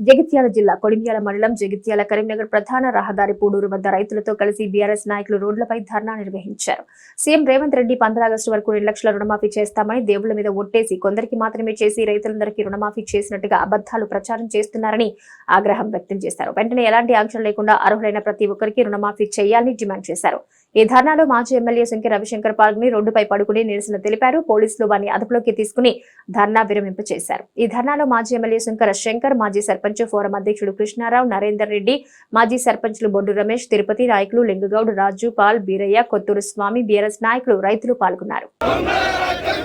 జగిత్యాల జిల్లా కొడిమ్యాల మండలం జగిత్యాల కరీంనగర్ ప్రధాన రహదారి పూడూరు వద్ద రైతులతో కలిసి బీఆర్ఎస్ నాయకులు రోడ్లపై ధర్నా నిర్వహించారు. సీఎం రేవంత్ రెడ్డి పంద్ర ఆగస్టు వరకు రెండు లక్షల రుణమాఫీ చేస్తామని దేవుళ్ళ మీద ఒట్టేసి కొందరికి మాత్రమే చేసి రైతులందరికీ రుణమాఫీ చేసినట్టుగా అబద్దాలు ప్రచారం చేస్తున్నారని ఆగ్రహం వ్యక్తం చేశారు. వెంటనే ఎలాంటి ఆంక్షలు లేకుండా అర్హులైన ప్రతి ఒక్కరికి రుణమాఫీ చేయాలని డిమాండ్ చేశారు. ఈ ధర్నాలో మాజీ ఎమ్మెల్యే శంకర్ రవిశంకర్ పాల్గొని రోడ్డుపై పడుకుని నిరసన తెలిపారు పోలీసులు వారిని అదుపులోకి తీసుకుని ధర్నా విరమింపచేశారు ఈ ధర్నాలో మాజీ ఎమ్మెల్యే శంకర శంకర్ మాజీ సర్పంచ్ ఫోరం అధ్యక్షుడు కృష్ణారావు నరేందర్ రెడ్డి మాజీ సర్పంచ్లు బొడ్డు రమేష్ తిరుపతి నాయకులు లింగగౌడ్ రాజు పాల్ బీరయ్య కొత్తూరు స్వామి బీఆర్ఎస్ నాయకులు రైతులు పాల్గొన్నారు రైతులు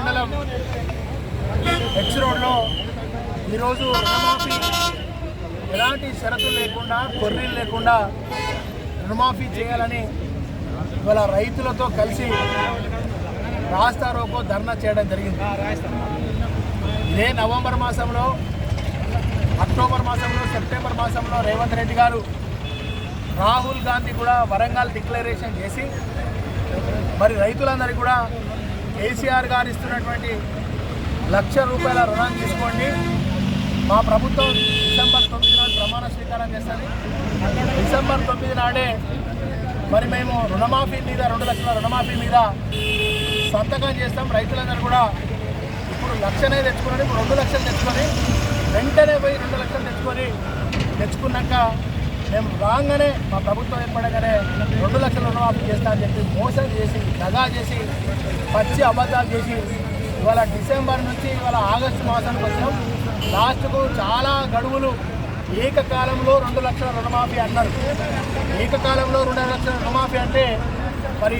మండలం ఎక్స్ రోడ్లో ఈరోజు రుణమాఫీ ఎలాంటి షరతులు లేకుండా కొర్రీలు లేకుండా రుణమాఫీ చేయాలని ఇవాళ రైతులతో కలిసి రాస్తా రోకో ధర్నా చేయడం జరిగింది. ఇదే నవంబర్ మాసంలో అక్టోబర్ మాసంలో సెప్టెంబర్ మాసంలో రేవంత్ రెడ్డి గారు రాహుల్ గాంధీ కూడా వరంగల్ డిక్లరేషన్ చేసి మరి రైతులందరికీ కూడా కేసీఆర్ గారు ఇస్తున్నటువంటి లక్ష రూపాయల రుణాన్ని తీసుకోండి. మా ప్రభుత్వం డిసెంబర్ తొమ్మిది నాడు ప్రమాణ స్వీకారం చేస్తుంది. డిసెంబర్ తొమ్మిది నాడే మరి మేము రుణమాఫీ మీద రెండు లక్షల రుణమాఫీ మీద సంతకం చేస్తాం. రైతులందరూ కూడా ఇప్పుడు లక్షనే తెచ్చుకున్నాడు ఇప్పుడు రెండు లక్షలు తెచ్చుకొని వెంటనే పోయి రెండు లక్షలు తెచ్చుకొని తెచ్చుకున్నాక మేము రాగానే మా ప్రభుత్వం ఏర్పడగానే రెండు లక్షల రుణమాఫీ చేస్తా అని చెప్పి మోసం చేసి దగా చేసి పచ్చి అబద్ధాలు చేసి ఇవాళ డిసెంబర్ నుంచి ఇవాళ ఆగస్టు మాసానికి వచ్చినాం. లాస్ట్కు చాలా గడువులు ఏకకాలంలో రెండు లక్షల రుణమాఫీ అన్నారు. ఏకకాలంలో రెండు లక్షల రుణమాఫీ అంటే మరి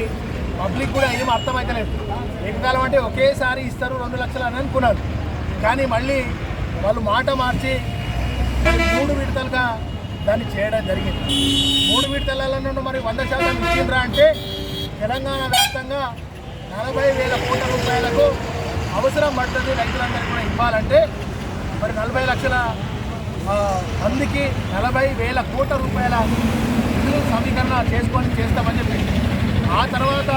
పబ్లిక్ కూడా ఏం అర్థమైతలేదు. ఏకకాలం అంటే ఒకేసారి ఇస్తారు రెండు లక్షలు అని అనుకున్నారు. కానీ మళ్ళీ వాళ్ళు మాట మార్చి మూడు విడతలుగా దాన్ని చేయడం జరిగింది. మూడు విడతలలో మరి వంద శాతం ఇచ్చిండ్రా అంటే తెలంగాణ వ్యాప్తంగా నలభై వేల కోట్ల రూపాయలకు అవసరం పడుతుంది రైతులందరికీ కూడా ఇవ్వాలంటే మరి నలభై లక్షల మందికి నలభై వేల కోట్ల రూపాయల నిధులు సమీకరణ చేసుకొని చేస్తామని చెప్పి. ఆ తర్వాత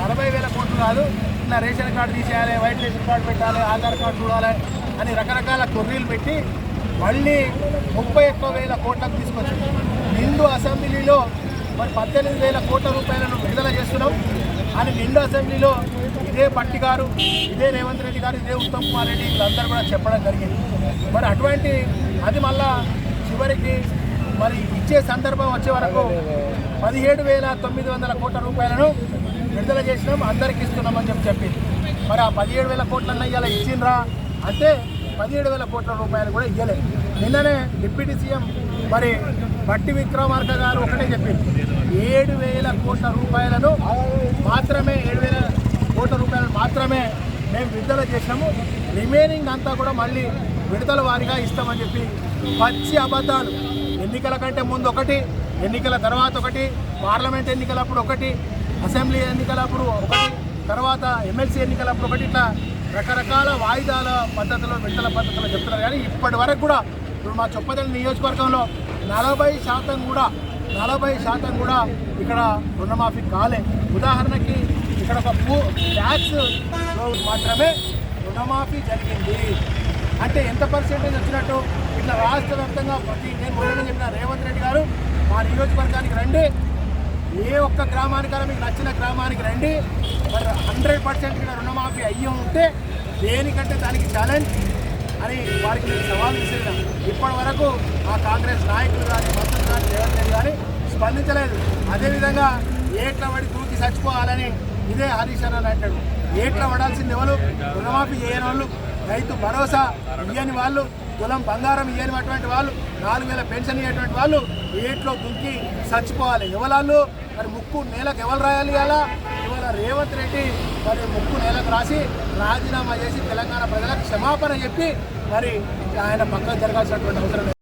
నలభై వేల కోట్లు కాదు ఇలా రేషన్ కార్డు తీసేయాలి వైట్ రేషన్ కార్డు పెట్టాలి ఆధార్ కార్డు చూడాలి అని రకరకాల కొర్రీలు పెట్టి మళ్ళీ ముప్పై ఒక్క వేల కోట్లకు తీసుకొచ్చింది. నిండు అసెంబ్లీలో మరి పద్దెనిమిది వేల కోట్ల రూపాయలను విడుదల చేస్తున్నాం. అని నిండు అసెంబ్లీలో ఇదే పట్టి గారు ఇదే రేవంత్ రెడ్డి గారు ఇదే ఉత్తమ్ కుమార్ రెడ్డి వీళ్ళందరూ కూడా చెప్పడం జరిగింది. మరి అటువంటి అది మళ్ళా చివరికి మరి ఇచ్చే సందర్భం వచ్చే వరకు పదిహేడు వేల తొమ్మిది వందల కోట్ల రూపాయలను విడుదల చేసినాం అందరికి ఇస్తున్నామని చెప్పి చెప్పింది. మరి ఆ పదిహేడు వేల కోట్లన్న ఇలా ఇచ్చిండ్రా అంటే పదిహేడు వేల కోట్ల రూపాయలు కూడా ఇవ్వలేదు నిన్ననే డిప్యూటీ సీఎం మరి బట్టి విక్రమార్క గారు ఒకటే చెప్పింది. ఏడు వేల కోట్ల రూపాయలను మాత్రమే ఏడు వేల కోట్ల రూపాయలు మాత్రమే మేము విడుదల చేసినాము రిమైనింగ్ అంతా కూడా మళ్ళీ విడుదల వారిగా ఇస్తామని చెప్పి పచ్చి అబద్ధాలు. ఎన్నికల కంటే ముందు ఒకటి ఎన్నికల తర్వాత ఒకటి పార్లమెంట్ ఎన్నికలప్పుడు ఒకటి అసెంబ్లీ ఎన్నికలప్పుడు ఒకటి తర్వాత ఎమ్మెల్సీ ఎన్నికలప్పుడు ఒకటి ఇట్లా రకరకాల వాయిదాల పద్ధతిలో విడుదల పద్ధతిలో చెప్తున్నారు. కానీ ఇప్పటి వరకు కూడా ఇప్పుడు మా చొప్పదల్లి నియోజకవర్గంలో నలభై శాతం కూడా నలభై శాతం కూడా ఇక్కడ రుణమాఫీ కాలే. ఉదాహరణకి ఇక్కడ ఒక ట్యాక్స్ మాత్రమే రుణమాఫీ జరిగింది. అంటే ఎంత పర్సెంటేజ్ వచ్చినట్టు ఇట్లా రాష్ట్ర వ్యాప్తంగా ప్రతి నేను చెప్పిన రేవంత్ రెడ్డి గారు మా నియోజకవర్గానికి రండి ఏ ఒక్క గ్రామానికైనా మీకు నచ్చిన గ్రామానికి రండి. మరి హండ్రెడ్ పర్సెంట్ ఇక్కడ రుణమాఫీ అయ్యి ఉంటే దేనికంటే దానికి ఛాలెంజ్ అని వారికి నేను సవాల్ విసిరిన ఇప్పటి వరకు ఆ కాంగ్రెస్ నాయకులు కానీ మంత్రులు కానీ రేవంత్ రెడ్డి కానీ స్పందించలేదు. అదేవిధంగా ఏట్ల పడి దూకి చచ్చిపోవాలని ఇదే హరీష్ అని అంటాడు. ఏట్ల పడాల్సింది ఎవరు? రుణమాఫీ చేయని వాళ్ళు రైతు భరోసా ఇయ్యని వాళ్ళు తులం బంగారం ఇవ్వనటువంటి వాళ్ళు నాలుగు వేల పెన్షన్ ఇయ్యేటువంటి వాళ్ళు ఏట్లో దుంకి చచ్చిపోవాలి. ఎవరాళ్ళు మరి ముక్కు నేలకు ఎవరు రాయాలి అలా ఇవాళ రేవంత్ రెడ్డి మరి ముక్కు నేలకు రాసి రాజీనామా చేసి తెలంగాణ ప్రజలకు క్షమాపణ చెప్పి మరి ఆయన పక్కన జరగాల్సినటువంటి అవసరం లేదు.